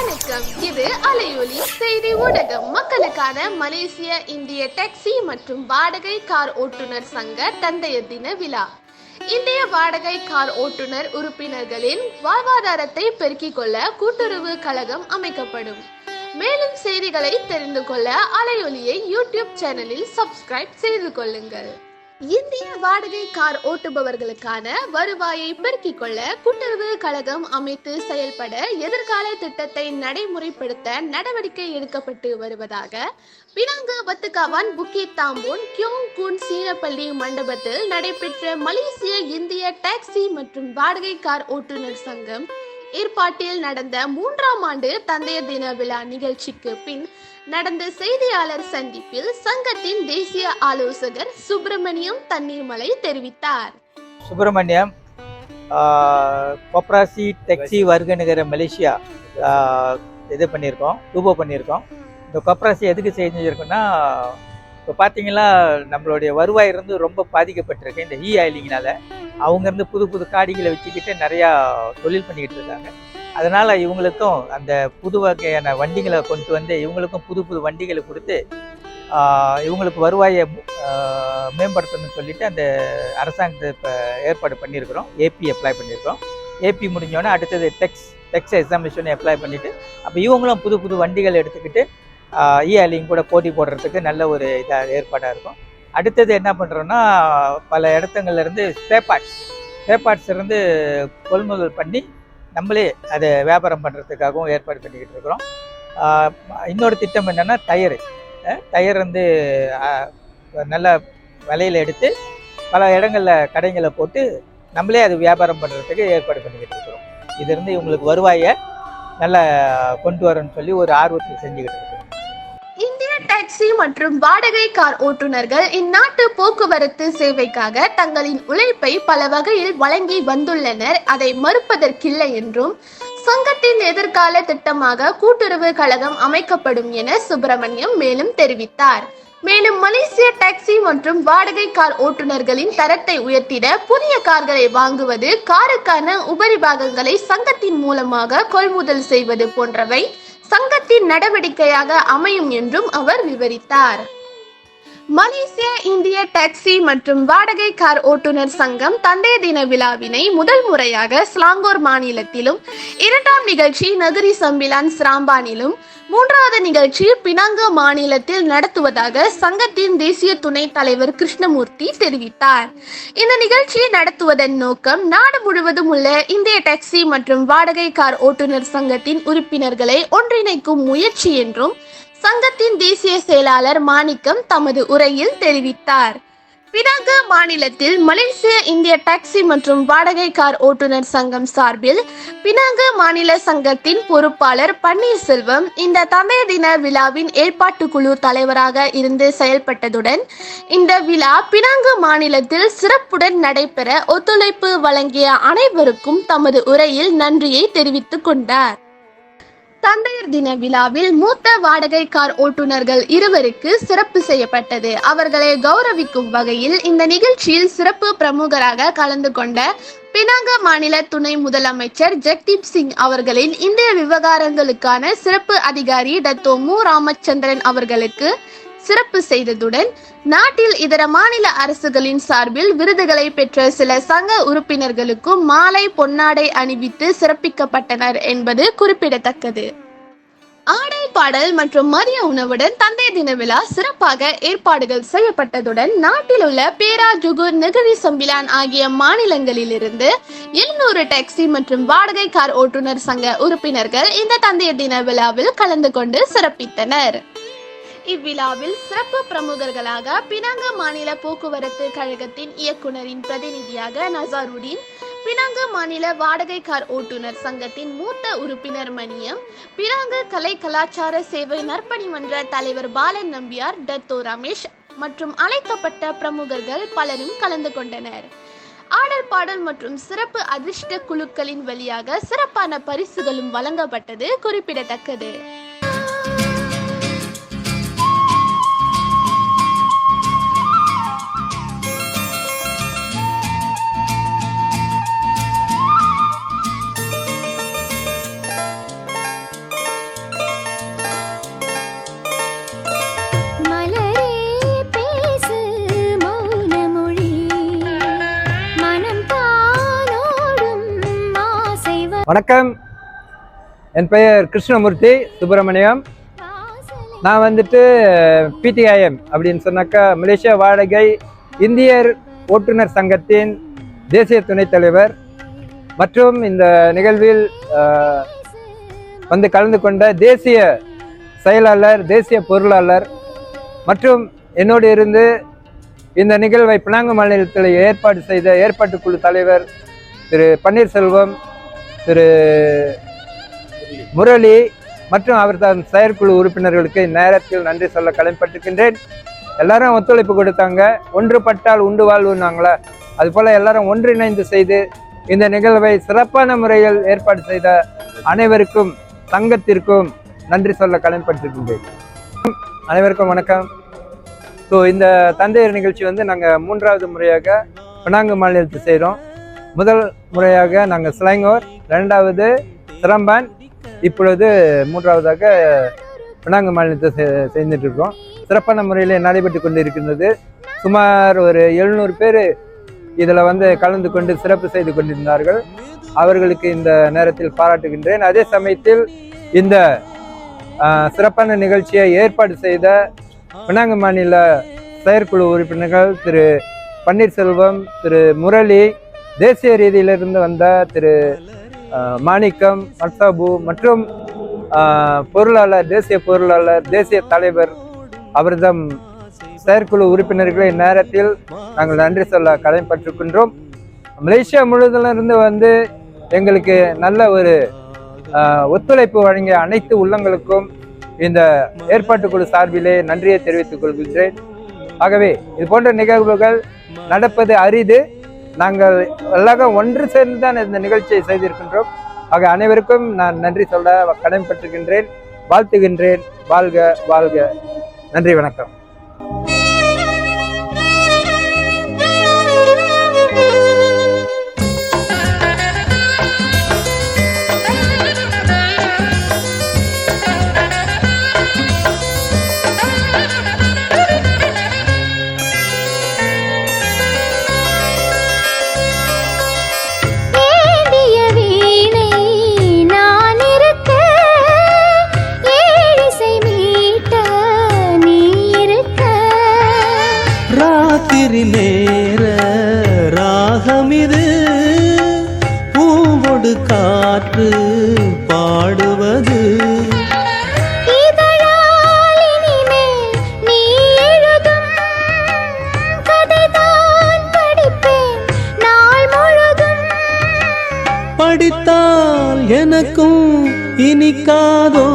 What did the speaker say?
வணக்கம். இது அலையொலி செய்தி ஊடகம். மக்களுக்கான மலேசிய இந்திய டாக்ஸி மற்றும் வாடகை கார் ஓட்டுநர் சங்க தந்தைய தின விழா. இந்திய வாடகை கார் ஓட்டுநர் உறுப்பினர்களின் வாழ்வாதாரத்தை பெருக்கிக் கொள்ள கூட்டுறவு கழகம் அமைக்கப்படும். மேலும் செய்திகளை தெரிந்து கொள்ள அலையொலியை யூடியூப் சேனலில் சப்ஸ்கிரைப் செய்து கொள்ளுங்கள். இந்திய வாடகை கார் ஓட்டுபவர்களுக்கான வருவாயை பெருக்கிக் கொள்ள கூட்டுறவு கழகம் அமைத்து செயல்பட எதிர்கால திட்டத்தை நடைமுறைப்படுத்த நடவடிக்கை எடுக்கப்பட்டு வருவதாக பினாங்கு பத்துகாவான் புக்கித் தாம்பூன் கியோங் குன் சீனப்பள்ளி மண்டபத்தில் நடைபெற்ற மலேசிய இந்திய டாக்ஸி மற்றும் வாடகை கார் ஓட்டுநர் சங்கம் ஏற்பாட்டில் நடந்த மூன்றாம் ஆண்டு தந்தையர் தின விழா நிகழ்ச்சிக்கு பின் நடந்த செய்தியாளர் சந்திப்பில் சங்கத்தின் தேசிய ஆலோசகர் சுப்பிரமணியம் தண்ணீர்மலை தெரிவித்தார். சுப்பிரமணியம் கொப்ராசி டெக்ஸி வருகனுகிற நகர மலேசியா இது பண்ணியிருக்கோம் ரூபோ பண்ணியிருக்கோம். இந்த கொப்ராசி எதுக்கு செஞ்சுருக்கோம்னா இப்போ பார்த்தீங்கன்னா நம்மளுடைய வருவாய் இருந்து ரொம்ப பாதிக்கப்பட்டிருக்கு இந்த ஹீ ஆயிலிங்னால அவங்க இருந்து புது புது காடிகளை வச்சுக்கிட்டு நிறையா தொழில் பண்ணிக்கிட்டு இருக்காங்க. அதனால் இவங்களுக்கும் அந்த புது வகையான வண்டிகளை கொண்டு வந்து இவங்களுக்கும் புது புது வண்டிகளை கொடுத்து இவங்களுக்கு வருவாயை மேம்படுத்தணும்னு சொல்லிட்டு அந்த அரசாங்கத்தை இப்போ ஏற்பாடு பண்ணியிருக்கிறோம். ஏபி அப்ளை பண்ணியிருக்கிறோம். ஏபி முடிஞ்சோடனே அடுத்தது டெக்ஸ் டெக்ஸ் எக்ஸாமினேஷன் அப்ளை பண்ணிவிட்டு அப்போ இவங்களும் புது புது வண்டிகள் எடுத்துக்கிட்டு இ கூட போட்டி போடுறதுக்கு நல்ல ஒரு இதாக ஏற்பாடாக இருக்கும். அடுத்தது என்ன பண்ணுறோன்னா பல இடத்துங்கள்லேருந்து இருந்து ஸ்பே பார்ட்ஸ் பார்ட்ஸ் இருந்து கொள்முதல் பண்ணி நம்மளே அதை வியாபாரம் பண்ணுறதுக்காகவும் ஏற்பாடு பண்ணிக்கிட்டு இருக்கிறோம். இன்னொரு திட்டம் என்னென்னா டயரு டயர் வந்து நல்ல விலையில் எடுத்து பல இடங்களில் கடைங்களை போட்டு நம்மளே அது வியாபாரம் பண்ணுறதுக்கு ஏற்பாடு பண்ணிக்கிட்டு இருக்கிறோம். இதுலேருந்து இவங்களுக்கு வருவாயை நல்லா கொண்டு வரணும்னு சொல்லி ஒரு ஆர்வத்தில் செஞ்சுக்கிட்டு இருக்கிறோம் டாக்ஸி மற்றும் வாடகை கார் ஓட்டுநர்கள் இந்நாட்டு போக்குவரத்து சேவைக்காக தங்களின் உழைப்பை பல வகையில் வழங்கி வந்துள்ளனர். அதை மறுப்பதற்கில்லை என்றும் சங்கத்தின் எதிர்கால திட்டமாக கூட்டுறவு கழகம் அமைக்கப்படும் என சுப்பிரமணியம் மேலும் தெரிவித்தார். மேலும் மலேசிய டாக்ஸி மற்றும் வாடகை கார் ஓட்டுநர்களின் தரத்தை உயர்த்திட புதிய கார்களை வாங்குவது காருக்கான உபரிபாகங்களை சங்கத்தின் மூலமாக கொள்முதல் செய்வது போன்றவை சங்கத்தின் நடவடிக்கையாக அமையும் என்றும் அவர் விவரித்தார். மலேசிய இந்திய டாக்ஸி மற்றும் வாடகை கார் ஓட்டுநர் சங்கம் தந்தை தின விழாவினை முதல் முறையாக ஸ்லாங்கோர் மாநிலத்திலும் இரண்டாம் நிகழ்ச்சி நகரி சம்பிலான் சிராம்பானிலும் மூன்றாவது நிகழ்ச்சி பினாங்கு மாநிலத்தில் நடத்துவதாக சங்கத்தின் தேசிய துணைத் தலைவர் கிருஷ்ணமூர்த்தி தெரிவித்தார். இந்த நிகழ்ச்சியை நடத்துவதன் நோக்கம் நாடு முழுவதும் உள்ள இந்திய டாக்ஸி மற்றும் வாடகை கார் ஓட்டுநர் சங்கத்தின் உறுப்பினர்களை ஒன்றிணைக்கும் முயற்சி என்றும் சங்கத்தின் தேசிய செயலாளர் மாணிக்கம் தமது உரையில் தெரிவித்தார். பினாங்கு மாநிலத்தில் மலேசிய இந்திய டாக்ஸி மற்றும் வாடகை கார் ஓட்டுநர் சங்கம் சார்பில் பினாங்கு மாநில சங்கத்தின் பொறுப்பாளர் பன்னீர்செல்வம் இந்த தமிழ் தின விழாவின் ஏற்பாட்டு குழு தலைவராக இருந்து செயல்பட்டதுடன் இந்த விழா பினாங்கு மாநிலத்தில் சிறப்புடன் நடைபெற ஒத்துழைப்பு வழங்கிய அனைவருக்கும் தமது உரையில் நன்றியை தெரிவித்துக் கொண்டார். தந்தையர் தின விழாவில் மூத்த வாடகை கார் ஓட்டுநர்கள் இருவருக்கு சிறப்பு செய்யப்பட்டது. அவர்களை கௌரவிக்கும் வகையில் இந்த நிகழ்ச்சியில் சிறப்பு பிரமுகராக கலந்து கொண்ட பினாங்க மாநில துணை முதலமைச்சர் ஜெக்தீப் சிங் அவர்களின் இந்திய விவகாரங்களுக்கான சிறப்பு அதிகாரி டத்தோ மு. ராமச்சந்திரன் அவர்களுக்கு சிறப்பு செய்ததுடன் நாட்டில் இதர மாநில அரசுகளின் சார்பில் விருதுகளை பெற்ற சில சங்க உறுப்பினர்களுக்கும் மாலை பொன்னாடை அணிவித்து சிறப்பிக்கப்பட்டனர் என்பது குறிப்பிடத்தக்கது. ஆடல் பாடல் மற்றும் மதிய உணவுடன் தந்தை தின விழா சிறப்பாக ஏற்பாடுகள் செய்யப்பட்டதுடன் நாட்டில் உள்ள பேரா ஜுகூர் சம்பிலான் ஆகிய மாநிலங்களிலிருந்து எழுநூறு டாக்ஸி மற்றும் வாடகை கார் ஓட்டுநர் சங்க உறுப்பினர்கள் இந்த தந்தைய தின விழாவில் கலந்து கொண்டு சிறப்பித்தனர். இவ்விழாவில் சிறப்பு பிரமுகர்களாக பினாங்கு மாநில போக்குவரத்து கழகத்தின் இயக்குனரின் பிரதிநிதியாக நசாருடீன் பினாங்கு மாநில வாடகை கார் ஓட்டுநர் சங்கத்தின் மூத்த உறுப்பினர் மணியம் பினாங்கு கலை கலாச்சார சேவை நற்பணி மன்ற தலைவர் பாலன் நம்பியார் டத்தோ ரமேஷ் மற்றும் அழைக்கப்பட்ட பிரமுகர்கள் பலரும் கலந்து கொண்டனர். ஆடல் பாடல் மற்றும் சிறப்பு அதிர்ஷ்ட குழுக்களின் வழியாக சிறப்பான பரிசுகளும் வழங்கப்பட்டது குறிப்பிடத்தக்கது. வணக்கம். என் பெயர் கிருஷ்ணமூர்த்தி சுப்பிரமணியம். நான் வந்துட்டு பிடிஐஎம் அப்படின்னு சொன்னாக்கா மலேசியா வாடகை இந்தியர் ஓட்டுநர் சங்கத்தின் தேசிய துணைத் தலைவர். மற்றும் இந்த நிகழ்வில் வந்து கலந்து கொண்ட தேசிய செயலாளர் தேசிய பொருளாளர். மற்றும் என்னோடு இருந்து இந்த நிகழ்வை பினாங்கு மாநிலத்தில் ஏற்பாடு செய்த ஏற்பாட்டு குழு தலைவர் திரு பன்னீர்செல்வம் திரு முரளி மற்றும் அவர் தன் செயற்குழு உறுப்பினர்களுக்கு இந்நேரத்தில் நன்றி சொல்ல கடன்பட்டிருக்கின்றேன் எல்லாரும் ஒத்துழைப்பு கொடுத்தாங்க. ஒன்றுபட்டால் உண்டு வாழ்வுனாங்களா அதுபோல் எல்லாரும் ஒன்றிணைந்து செய்து இந்த நிகழ்வை சிறப்பான முறையில் ஏற்பாடு செய்த அனைவருக்கும் சங்கத்திற்கும் நன்றி சொல்ல கடன்பட்டிருக்கின்றேன் அனைவருக்கும் வணக்கம். ஸோ இந்த தந்தையர் நிகழ்ச்சி வந்து நாங்கள் மூன்றாவது முறையாக பினாங்கு மாநிலத்தில் செய்கிறோம் முதல் முறையாக நாங்கள் சிலைங்கோர் ரெண்டாவது சிரம்பான் இப்பொழுது மூன்றாவதாக பினாங்கு மாநிலத்தை செ- செய்துட்டு இருக்கோம் சிறப்பான முறையில் நடைபெற்று கொண்டு இருக்கின்றது சுமார் ஒரு எழுநூறு பேர் இதில் வந்து கலந்து கொண்டு சிறப்பு செய்து கொண்டிருந்தார்கள். அவர்களுக்கு இந்த நேரத்தில் பாராட்டுகின்றேன். அதே சமயத்தில் இந்த சிறப்பான நிகழ்ச்சியை ஏற்பாடு செய்த பினாங்கு மாநில செயற்குழு உறுப்பினர்கள் திரு பன்னீர்செல்வம் திரு முரளி தேசிய ரீதியிலிருந்து வந்த திரு மாணிக்கம் மட்சாபு மற்றும் பொருளாளர் தேசிய பொருளாளர் தேசிய தலைவர் அவர்தம் செயற்குழு உறுப்பினர்களை இந்நேரத்தில் நாங்கள் நன்றி சொல்ல கடமைப்பட்டிருக்கின்றோம். மலேசியா முழுவதிலிருந்து வந்து எங்களுக்கு நல்ல ஒரு ஒத்துழைப்பு வழங்கிய அனைத்து உள்ளங்களுக்கும் இந்த ஏற்பாட்டுக்குழு சார்பிலே நன்றியை தெரிவித்துக் கொள்கின்றேன். ஆகவே இது போன்ற நிகழ்வுகள் நடப்பது அரிது. நாங்கள் எல்லாரும் ஒன்று சேர்ந்து தான் இந்த நிகழ்ச்சியை செய்திருக்கின்றோம். ஆக அனைவருக்கும் நான் நன்றி சொல்ல கடமைப்பட்டிருக்கின்றேன். வாழ்த்துகின்றேன். வாழ்க வாழ்க. நன்றி வணக்கம். முழுதும் படித்தால் எனக்கும் இனிக்காதோ?